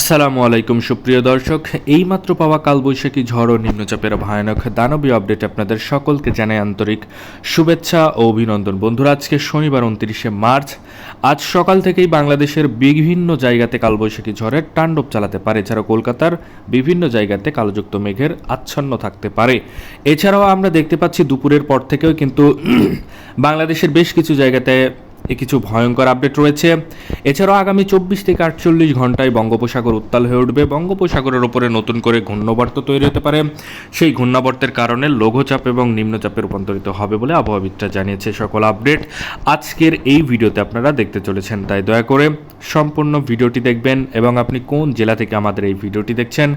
আসসালামু আলাইকুম, সুপ্রিয় দর্শক। এইমাত্র পাওয়া কালবৈশাখী ঝড় ও নিম্নচাপের ভয়ানক দানবীয় আপডেট আপনাদের সকলকে জানাই আন্তরিক শুভেচ্ছা ও অভিনন্দন। বন্ধুরা, আজকে শনিবার উনত্রিশে মার্চ। আজ সকাল থেকেই বাংলাদেশের বিভিন্ন জায়গাতে কালবৈশাখী ঝড়ের তাণ্ডব চালাতে পারে এছাড়াও কলকাতার বিভিন্ন জায়গাতে কালোযুক্ত মেঘের আচ্ছন্ন থাকতে পারে। এছাড়াও আমরা দেখতে পাচ্ছি, দুপুরের পর থেকেও কিন্তু বাংলাদেশের বেশ কিছু জায়গাতে এ কিছু ভয়ঙ্কর আপডেট রয়েছে। এছাড়াও আগামী চব্বিশ থেকে আটচল্লিশ ঘন্টায় বঙ্গোপসাগর উত্তাল হয়ে উঠবে। বঙ্গোপসাগরের ওপরে নতুন করে ঘূর্ণাবর্ত তৈরি হতে পারে। সেই ঘূর্ণাবর্তের কারণে লঘুচাপ এবং নিম্নচাপে রূপান্তরিত হবে বলে আবহাওয়াবিদরা জানিয়েছে। সকল আপডেট আজকের এই ভিডিওতে আপনারা দেখতে চলেছেন। তাই দয়া করে সম্পূর্ণ ভিডিওটি দেখবেন এবং আপনি কোন জেলা থেকে আমাদের এই ভিডিওটি দেখছেন,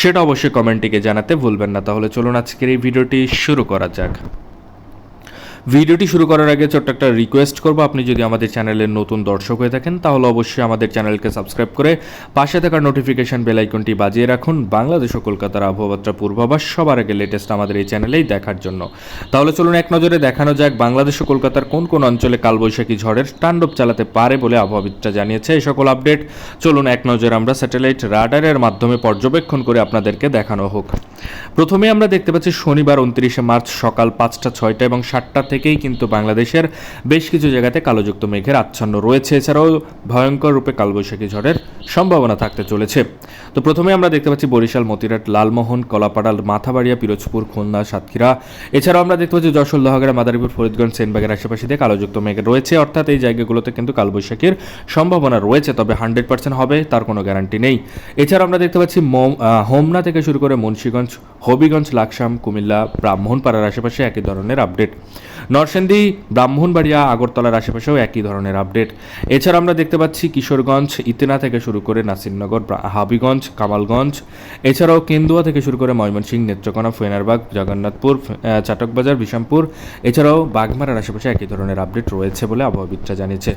সেটা অবশ্যই কমেন্টটিকে জানাতে ভুলবেন না। তাহলে চলুন আজকের এই ভিডিওটি শুরু করা যাক। ভিডিওটি শুরু করার আগে ছোট্ট একটা রিকোয়েস্ট করব। আপনি যদি আমাদের চ্যানেলের নতুন দর্শক হয়ে থাকেন, তাহলে অবশ্যই আমাদের চ্যানেলকে সাবস্ক্রাইব করে পাশে থাকা নোটিফিকেশন বেল আইকনটি বাজিয়ে রাখুন। বাংলাদেশ ও কলকাতার আবহাওয়াত্রা পূর্বাভাস সবার আগে লেটেস্ট আমাদের এই চ্যানেলেই দেখার জন্য। তাহলে চলুন এক নজরে দেখানো যাক, বাংলাদেশ ও কলকাতার কোন কোন অঞ্চলে কালবৈশাখী ঝড়ের তাণ্ডব চালাতে পারে বলে আবহাওয়াবিদরা জানিয়েছে। এই সকল আপডেট চলুন এক নজরে আমরা স্যাটেলাইট রাডারের মাধ্যমে পর্যবেক্ষণ করে আপনাদেরকে দেখানো হোক। প্রথমে আমরা দেখতে পাচ্ছি শনিবার উনত্রিশে মার্চ সকাল পাঁচটা ছয়টা এবং সাতটা থেকেই কিন্তু বাংলাদেশের বেশ কিছু জায়গাতে কালোযুক্ত মেঘের আচ্ছন্ন রয়েছে। এছাড়াও ভয়ঙ্কর রূপে কালবৈশাখী ঝড়ের সম্ভাবনা থাকতে চলেছে। তো প্রথমে আমরা দেখতে পাচ্ছি বরিশাল মতিরাট লালমোহন, কলাপাড়াল, মাথাবাড়িয়া, পিরোজপুর, খুলনা, সাতক্ষীরা। এছাড়াও আমরা দেখতে পাচ্ছি যশোর, লোহাগড়া, মাদারীপুর, ফরিদগঞ্জ সেনবাগের আশেপাশে দিয়ে কালোযুক্ত মেঘ রয়েছে। অর্থাৎ এই জায়গাগুলোতে কিন্তু কালবৈশাখীর সম্ভাবনা রয়েছে, তবে হান্ড্রেড পার্সেন্ট হবে, তার কোনো গ্যারান্টি নেই। এছাড়াও আমরা দেখতে পাচ্ছি হোমনা থেকে শুরু করে মুন্সীগঞ্জ, হবিগঞ্জ, লাকসাম, কুমিল্লা, ব্রাহ্মণপাড়ার আশেপাশে একই ধরনের আপডেট। নরসিংদী, ব্রাহ্মণবাড়িয়া, আগরতলার আশেপাশেও একই ধরনের আপডেট। এছাড়া আমরা দেখতে পাচ্ছি কিশোরগঞ্জ, ইতেনা থেকে শুরু করে নাসিরনগর হাবিগঞ্জ, কামালগঞ্জ। এছাড়াও কেন্দুয়া থেকে শুরু করে ময়মনসিংহ, নেত্রকোনা, ফেনারবাগ, জগন্নাথপুর চাটকবাজার, বিশামপুর। এছাড়াও বাগমারার আশেপাশে একই ধরনের আপডেট রয়েছে বলে আবহাওয়াবিদরা জানিয়েছে।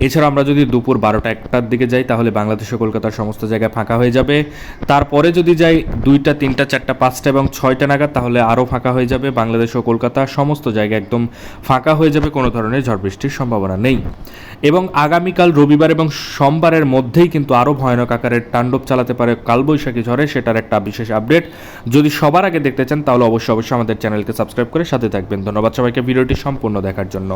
এছাড়া আমরা যদি দুপুর বারোটা একটার দিকে যাই, তাহলে বাংলাদেশ ও কলকাতার সমস্ত জায়গায় ফাঁকা হয়ে যাবে। তারপরে যদি যাই দুইটা, তিনটা, চারটা, পাঁচটা এবং ছয়টা নাগাদ, তাহলে আরও ফাঁকা হয়ে যাবে। বাংলাদেশ ও কলকাতা সমস্ত জায়গা একদম ফাঁকা হয়ে যাবে, কোনো ধরনের ঝড় বৃষ্টির সম্ভাবনা নেই। এবং আগামীকাল রবিবার এবং সোমবারের মধ্যেই কিন্তু আরও ভয়ানক আকারের তাণ্ডব চালাতে পারে কালবৈশাখী ঝড়ে, সেটার একটা বিশেষ আপডেট। যদি সবার আগে দেখতে চান, তাহলে অবশ্যই অবশ্যই আমাদের চ্যানেলকে সাবস্ক্রাইব করে সাথে থাকবেন। ধন্যবাদ সবাইকে, ভিডিওটি সম্পূর্ণ দেখার জন্য।